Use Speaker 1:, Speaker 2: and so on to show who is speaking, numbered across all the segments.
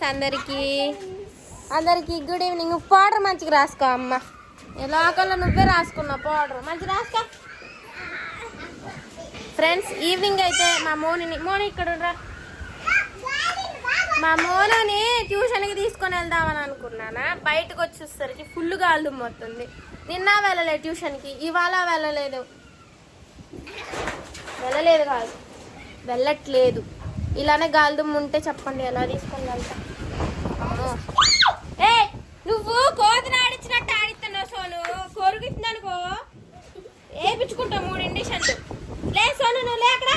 Speaker 1: Friends అందరికి. అందరికి good evening. Powder మంచిగా రాసుకో అమ్మ. లోకల్లో నువ్వే రాసుకున్నావు పౌడర్. మంచి రాసుకో. ఫ్రెండ్స్ ఈవినింగ్ అయితే మా మోనిని మోని ఇక్కడ రా మా మోనని ట్యూషన్కి తీసుకొని వెళ్దామని అనుకున్నానా? బయటకు వచ్చేసరికి ఫుల్ గాలి మొత్తుంది నిన్న వెళ్ళలేదు ట్యూషన్కి ఇవాళ వెళ్ళలేదు. వెళ్ళలేదు కాదు. వెళ్ళట్లేదు. ఇలానే గాలిదుమ్ము ఉంటే చెప్పండి ఎలా తీసుకొని వెళ్తా? ఏ నువ్వు కోతిని ఆడించినట్టు ఆడిస్తున్నావు సోను. కొరుకుతుందనుకో వేపించుకుంటావు మూడు ఇండిషన్లు. లే సోను నువ్వు లే అక్కడ.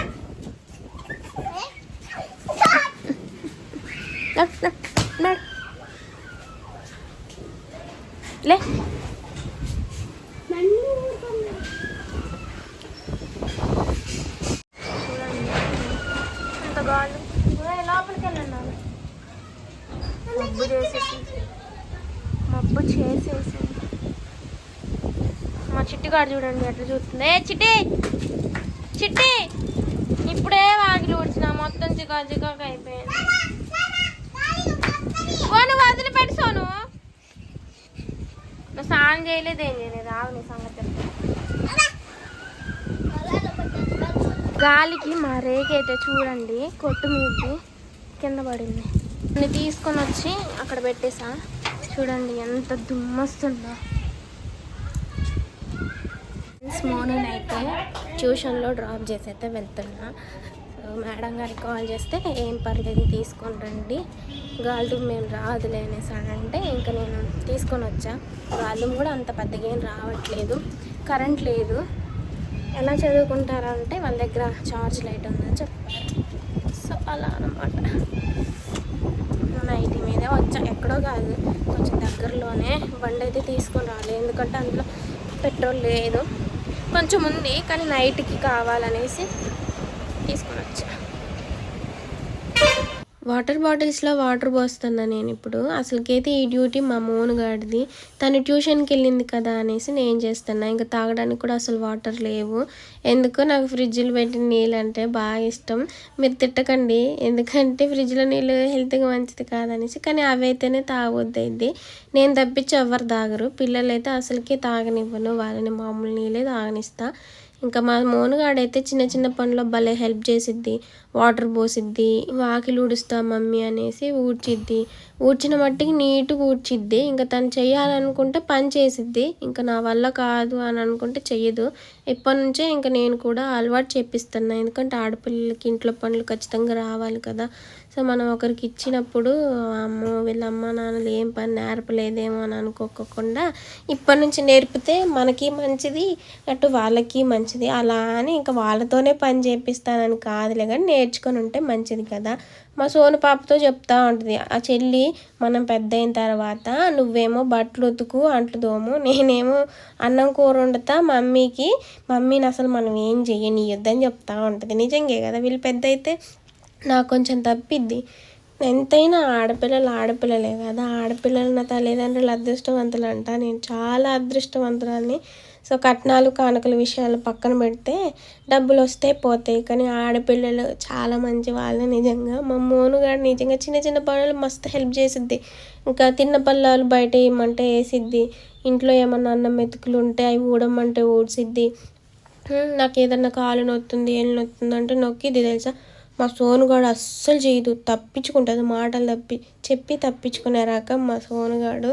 Speaker 1: లే. కాడు చూడండి అట్లా చూస్తుంది? ఏ చిట్టి! చిట్టి! ఇప్పుడే వాకిలి ఊడ్చిన మొత్తం చికా చికాకు అయిపోయింది. సోను వదిలిపెట్టి సోను. నువ్వు స్నానం చేయలేదు ఏం చేయలేదు. ఆగు నీ సంగతి గాలికి మా రేకైతే చూడండి కొట్టు మీది కింద పడింది. నేను తీసుకొని వచ్చి అక్కడ పెట్టేసా. చూడండి ఎంత దుమ్మస్తుందో. మార్నింగ్ అయితే ట్యూషన్లో డ్రాప్ చేసి అయితే వెళ్తున్నా. మేడం గారికి కాల్ చేస్తే ఏం పర్లేదు తీసుకొని రండి. గాలి మేము రాదులే అనేసి అని అంటే ఇంకా నేను తీసుకొని వచ్చా. గాలి కూడా అంత పెద్దగా ఏం రావట్లేదు. కరెంట్ లేదు. ఎలా చదువుకుంటారంటే వాళ్ళ దగ్గర చార్జ్ లైట్ ఉందని చెప్పారు. సో అలా అనమాట నైట్ మీదే వచ్చా. ఎక్కడో కాదు. కొంచెం దగ్గరలోనే బండి అయితే తీసుకొని రాలేదు ఎందుకంటే అందులో పెట్రోల్ లేదు. కొంచెం ఉంది కానీ నైట్కి కావాలనేసి తీసుకొని వచ్చా వాటర్ బాటిల్స్లో వాటర్ పోస్తున్నా నేను ఇప్పుడు. అసలుకైతే ఈ డ్యూటీ మా మోనుగాడిది తను ట్యూషన్కి వెళ్ళింది కదా అనేసి నేను చేస్తున్నా. ఇంకా తాగడానికి కూడా అసలు వాటర్ లేవు. ఎందుకో నాకు ఫ్రిడ్జ్లో పెట్టిన నీళ్ళు అంటే బాగా ఇష్టం. మీరు తిట్టకండి. ఎందుకంటే ఫ్రిడ్జ్లో నీళ్ళు హెల్త్గా మంచిది కాదనేసి కానీ అవి అయితేనే నేను తప్పించి ఎవరు తాగరు. పిల్లలైతే అసలుకే తాగనివ్వను. వాళ్ళని మామూలు నీళ్ళే తాగనిస్తా. ఇంకా మా మోనుగాడైతే చిన్న చిన్న పనుల్లో భలే హెల్ప్ చేసిద్ది. వాటర్ పోసిద్ది వాకిలు ఊడుస్తా మమ్మీ అనేసి ఊడ్చిద్ది. ఊడ్చిన మట్టికి నీట్గా ఊడ్చిద్ది. ఇంకా తను చేయాలనుకుంటే పని చేసిద్ది. ఇంకా నా వల్ల కాదు అని అనుకుంటే చెయ్యదు. ఇప్పటి నుంచే ఇంకా నేను కూడా అలవాటు చేపిస్తున్నా. ఎందుకంటే ఆడపిల్లలకి ఇంట్లో పనులు ఖచ్చితంగా రావాలి కదా. సో మనం ఒకరికి ఇచ్చినప్పుడు అమ్మ వీళ్ళ అమ్మ నాన్నలు ఏం పని నేర్పలేదేమో అని అనుకోకుండా ఇప్పటి నుంచి నేర్పితే మనకి మంచిది అటు వాళ్ళకి మంచిది. అలా అని ఇంకా వాళ్ళతోనే పని చేపిస్తానని కాదులే కానీ నేర్చుకొని ఉంటే మంచిది కదా. మా సోను పాపతో చెప్తా ఉంటుంది ఆ చెల్లి మనం పెద్ద అయిన తర్వాత నువ్వేమో బట్టలు ఉతుకు అంట్లు దోము నేనేమో అన్నం కూర వండుతా మమ్మీకి మమ్మీని అసలు మనం ఏం చెయ్యనియొద్దని చెప్తా ఉంటుంది. నిజంగే కదా వీళ్ళు పెద్ద అయితే నాకు కొంచెం తప్పిద్ది. ఎంతైనా ఆడపిల్లలు ఆడపిల్లలే కదా. ఆడపిల్లలు నా తల్లిదండ్రులు అదృష్టవంతులు అంట నేను చాలా అదృష్టవంతులని సో కట్నాలు కానుకల విషయాలు పక్కన పెడితే డబ్బులు వస్తే పోతాయి. కానీ ఆడపిల్లలు చాలా మంచి వాళ్ళు నిజంగా. మా మోనుగాడు నిజంగా చిన్న చిన్న పనులు మస్తు హెల్ప్ చేసిద్ది. ఇంకా తిన్న పళ్ళాలు బయట వేయమంటే వేసిద్ది ఇంట్లో ఏమన్నా అన్నం మెతుకులు ఉంటే అవి ఊడమంటే ఊడ్సిద్ది. నాకు ఏదన్నా కాలు నొత్తుంది ఏళ్ళు నొత్తుంది అంటే నొక్కిది తెలుసా? మా సోనుగాడు అస్సలు చేయదు. తప్పించుకుంటుంది. మాటలు తప్పి చెప్పి తప్పించుకునే రకం మా సోనుగాడు.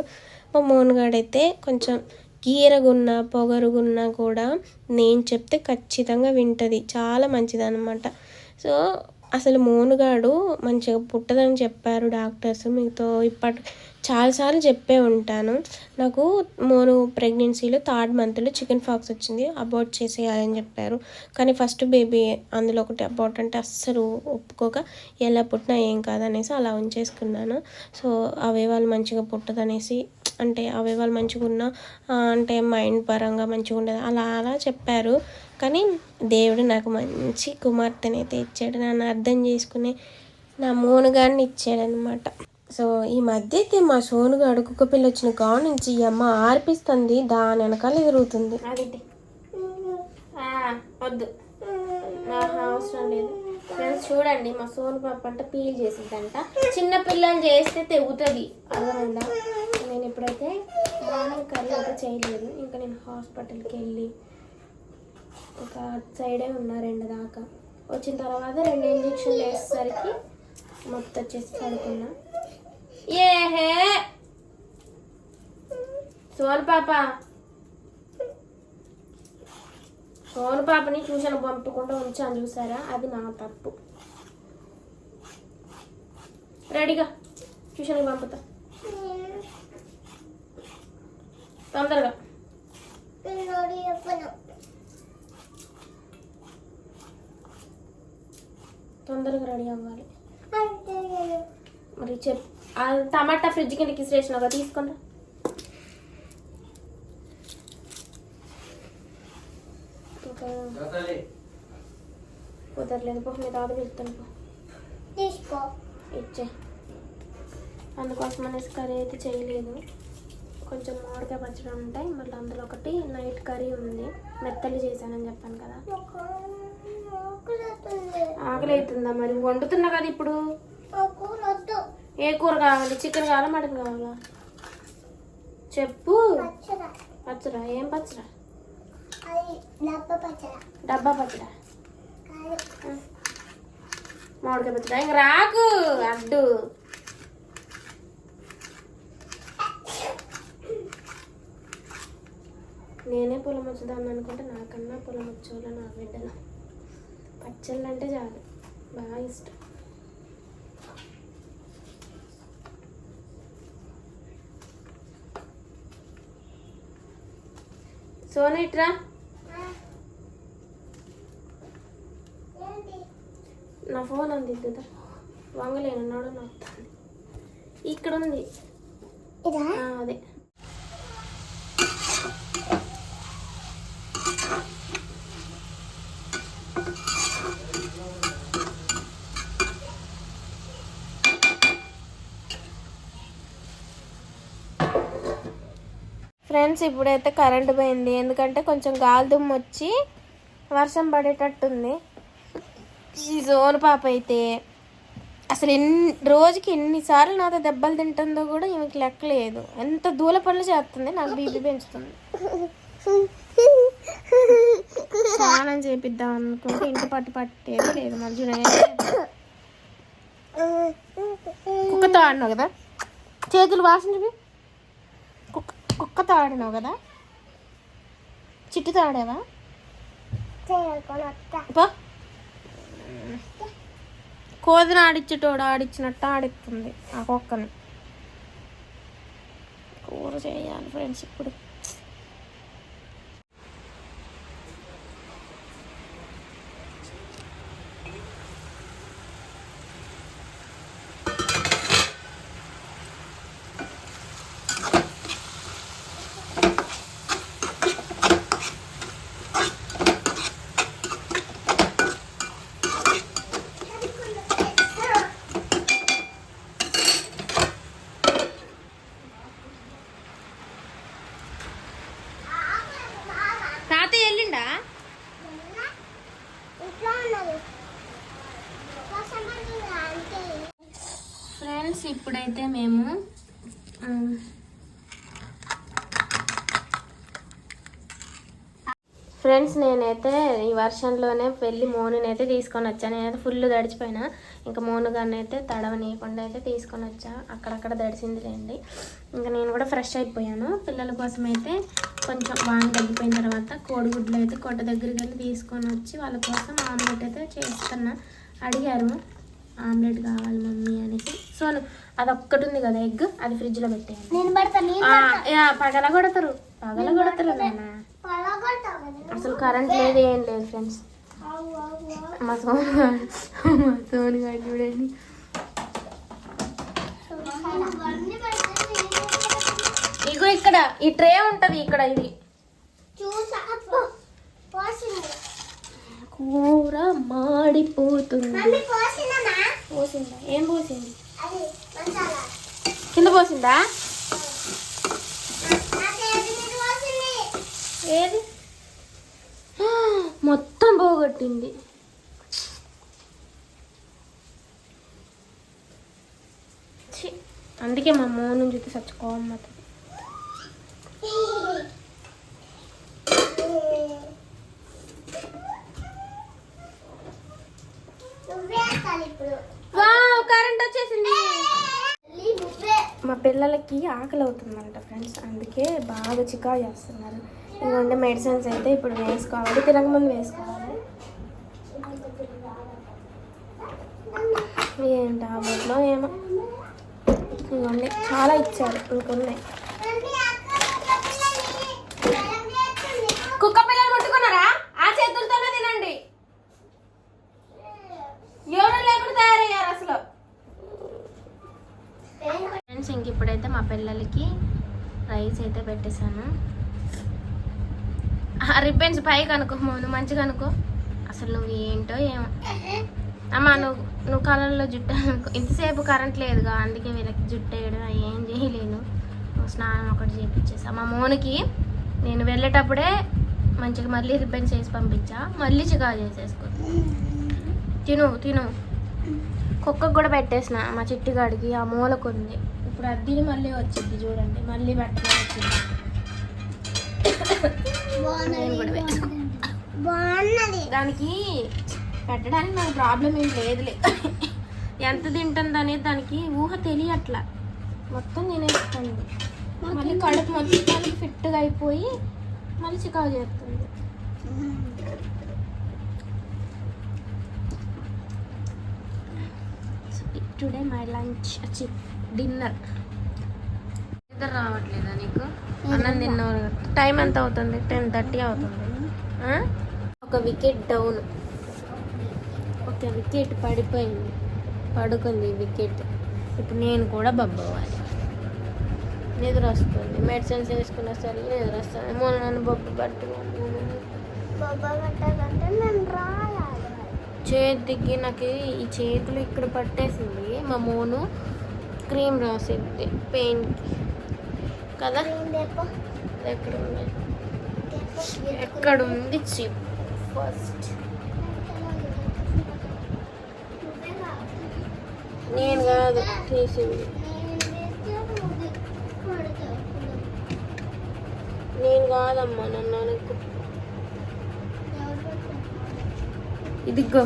Speaker 1: మా మోనుగాడు అయితే కొంచెం గీరగున్నా పొగరుగున్నా కూడా నేను చెప్తే ఖచ్చితంగా వింటుంది. చాలా మంచిది అనమాట సో అసలు మోనుగాడు మంచిగా పుట్టదని చెప్పారు డాక్టర్స్. మీతో ఇప్పటి చాలాసార్లు చెప్పే ఉంటాను. నాకు మోను ప్రెగ్నెన్సీలో థర్డ్ మంత్లో చికెన్ ఫాక్స్ వచ్చింది అబార్ట్ చేసేయాలని చెప్పారు. కానీ ఫస్ట్ బేబీ అందులో ఒకటి అబార్ట్ అంటే అస్సలు ఒప్పుకోక ఎలా పుట్టినా ఏం కాదనేసి అలా ఉంచేసుకున్నాను. సో అవయవాలు మంచిగా పుట్టదనేసి అంటే అవయవాలు మంచిగా ఉన్నా అంటే మైండ్ పరంగా మంచిగా ఉండదు అలా అలా చెప్పారు. కానీ దేవుడు నాకు మంచి కుమార్తెనైతే ఇచ్చాడు. నన్ను అర్థం చేసుకునే నా మోనుగాడిని ఇచ్చాడనమాట సో ఈ మధ్య అయితే మా సోనుగాడు కుక్క పిల్ల వచ్చిన కాడ నుంచి ఈ అమ్మ ఆర్పిస్తుంది. దాని వెనకాల ఎదురుతుంది వద్దు. అవసరం లేదు. ఫ్రెండ్స్ చూడండి మా సోను పాప అంట పీల్ చేసిందంట. చిన్న పిల్లని చేస్తే తెగుతుంది. అర్థమైందా? నేను ఇప్పుడైతే మార్నింగ్ కర్రీ అయితే చేయలేదు ఇంకా నేను హాస్పిటల్కి వెళ్ళి ఒక సైడే ఉన్నా రెండు దాకా. వచ్చిన తర్వాత రెండు ఇంజక్షన్లు వేసేసరికి మొత్తం వచ్చేసి పడుకున్నా. ఏహే! సోను పాప! సోను పాపని ట్యూషన్ పంపకుండా ఉంచాను చూసారా? అది నా తప్పు. రెడీగా? ట్యూషన్కి పంపుతా. తొందరగా. తొందరగా రెడీ అవ్వాలి. మరి చెప్ ఆ టమాటా ఫ్రిడ్జ్ కిందకి ఇసిరేసినావు కదా తీసుకోండి. కుదరలేదు పో మీ తాత పిలుస్తాను పో.
Speaker 2: తీసుకో.
Speaker 1: ఇచ్చే. అందుకోసం అనేసి కర్రీ అయితే చేయలేదు. కొంచెం మామిడికాయ పచ్చడి ఉంటాయి మళ్ళీ అందులో ఒకటి నైట్ కర్రీ ఉంది. మెత్తలు చేశానని చెప్పాను కదా. ఆకలి అవుతుందా మరి? వండుతున్నా కదా ఇప్పుడు. ఏ కూర కావాలి? చికెన్ కావాలా? మటన్ కావాలా? చెప్పు. పచ్చరా ఏం
Speaker 2: పచ్చరా డబ్బా పచ్చడా.
Speaker 1: మామిడికాయ పచ్చడా. ఇంక రాకు. అడ్డు. నేనే పొలం వచ్చేదాన్ని అనుకుంటే నాకన్నా పొలం వచ్చేవాళ్ళు నా బిడ్డలు. పచ్చళ్ళు అంటే చాలు. బాగా ఇష్టం. సోనా ఇట్రా?
Speaker 2: ఏంటి
Speaker 1: నా ఫోన్ అంది ఇద్దుదా వంగలేను నాడు నా ఇక్కడ ఉంది అదే. ఫ్రెండ్స్ ఇప్పుడైతే కరెంట్ పోయింది. ఎందుకంటే కొంచెం గాలి దుమ్ము వచ్చి వర్షం పడేటట్టుంది. ఈ జోన్ పాప అయితే అసలు ఎన్ని రోజుకి ఎన్నిసార్లు నాతో దెబ్బలు తింటుందో కూడా ఈమెకి లెక్కలేదు. ఎంత దూల పనులు చేస్తుంది నాకు బీపీ పెంచుతుంది. స్నానం చేపిద్దాం అనుకుంటే ఇంటి పట్టు పట్టేది లేదు. మధ్యన కుక్కతో ఆడినావు కదా? చేతులు వాసన చూపి. కుక్కతో ఆడినావు కదా? చిట్టుతో ఆడావా
Speaker 2: చేయకొని
Speaker 1: కోదిని ఆడిచ్చేటోడు ఆడిచ్చినట్టు ఆడిస్తుంది ఆ కుక్కని. కూర చేయాలి ఫ్రెండ్స్ ఇప్పుడు. ఇప్పుడైతే మేము ఫ్రెండ్స్ నేనైతే ఈ వర్షంలోనే వెళ్ళి మోనుని అయితే తీసుకొని వచ్చాను నేనైతే ఫుల్ దడిచిపోయినా ఇంకా మోను గారిని అయితే తడవనీయకుండా అయితే తీసుకొని వచ్చా. అక్కడక్కడ తడిసింది లేండి. ఇంకా నేను కూడా ఫ్రెష్ అయిపోయాను. పిల్లల కోసం అయితే కొంచెం వాన తగ్గిపోయిన తర్వాత కోడిగుడ్లు అయితే కొట్ట దగ్గరికి వెళ్ళి తీసుకొని వచ్చి వాళ్ళ కోసం ఆమ్లెట్ అయితే చేస్తున్నా. అడిగారు. ఆమ్లెట్ కావాలి మమ్మీ అనేసి. సో అదొక్కటి ఉంది కదా ఎగ్ అది పెట్టేయండి.
Speaker 2: నేను
Speaker 1: ఆ, యా, పగల కొడతారు. పగల కొడతారు అసలు కరెంట్ లేదు ఏం లేదు ఫ్రెండ్స్. మా సోను మా సోను గారు చూడండి. ఇగో ఇక్కడ ఈ ట్రే ఉంటది ఇక్కడ ఇది.
Speaker 2: చూసా
Speaker 1: కూర మాడిపోతుంది. పోసిందా? ఏం పోసింది? కింద పోసిందా? ఏది? మొత్తం పోగొట్టింది. అందుకే మా మోను
Speaker 2: చూసి
Speaker 1: మాత్రం పిల్లలకి ఆకలి అవుతుందంట ఫ్రెండ్స్ అందుకే బాగా చికా చేస్తున్నారు. ఇంకొంటే మెడిసిన్స్ అయితే ఇప్పుడు వేసుకోవాలి. తినకముందు వేసుకోవాలి. ఏం టాబ్లెట్లో ఏమో. ఇవన్నీ చాలా ఇచ్చారు. ఇంకొన్నాయి కుక్క పిల్లలు ముట్టుకున్నారా ఆ చేతులతోనే తినండి. ఎవరు లేకుండా తయారయ్యారు అసలు? ఫ్రెండ్స్ ఇంక ఇప్పుడైతే మా పిల్లలకి రైస్ అయితే పెట్టేశాను. రిబ్బన్స్ పై కనుకో నువ్వు మంచిగా అనుకో. అసలు నువ్వు ఏంటో ఏమో. అమ్మా నువ్వు నువ్వు కాలంలో జుట్టు అనుకో. ఇంతసేపు కరెంట్ లేదుగా అందుకే వీళ్ళకి జుట్టు వేయడం ఏం చేయలేను. నువ్వు స్నానం ఒకటి చేయించేసా మా మోనికి నేను వెళ్ళేటప్పుడే మంచిగా మళ్ళీ రిబ్బన్స్ చేసి పంపించా. మళ్ళీ చికా చేసేసుకో. తిను తిను. కుక్కకు కూడా పెట్టేసిన మా చిట్టిగాడికి ఆ మూలకు ఉంది ఇప్పుడు అద్దిని మళ్ళీ వచ్చింది చూడండి మళ్ళీ పెట్టడం వచ్చింది. దానికి పెట్టడానికి నాకు ప్రాబ్లం ఏం లేదులే. ఎంత తింటుంది అనేది దానికి ఊహ తెలియట్లా. మొత్తం తినేస్తుంది. మళ్ళీ కడుపు మొత్తానికి ఫిట్గా అయిపోయి మళ్ళీ చికాకు చేస్తుంది. టుడే మై లంచ్ వచ్చి డిన్నర్. నిద్ర రావట్లేదా నీకు? అన్నం తిన్నావు టైం ఎంత అవుతుంది? టెన్ థర్టీ అవుతుంది? ఒక వికెట్ డౌన్. ఒక వికెట్ పడిపోయింది. పడుకుంది వికెట్. ఇప్పుడు నేను కూడా బబ్బవ్వాలి. నిద్ర వస్తుంది. మెడిసిన్స్ వేసుకున్న సరే నిద్ర వస్తుంది. మొన్న నన్ను బొబ్బు పట్టుకున్నాను
Speaker 2: రాయాలి.
Speaker 1: చేతికి నాకు ఈ చేతులు ఇక్కడ పట్టేసింది. మా మోను క్రీమ్ రాసిద్ది పెయిన్కి కదా? ఎక్కడ ఉంది ఎక్కడ ఉంది చిప్? ఫస్ట్. నేను కాదు తీసింది.
Speaker 2: నేను
Speaker 1: కాదమ్మా నన్ను అనుకో ఇదిగో.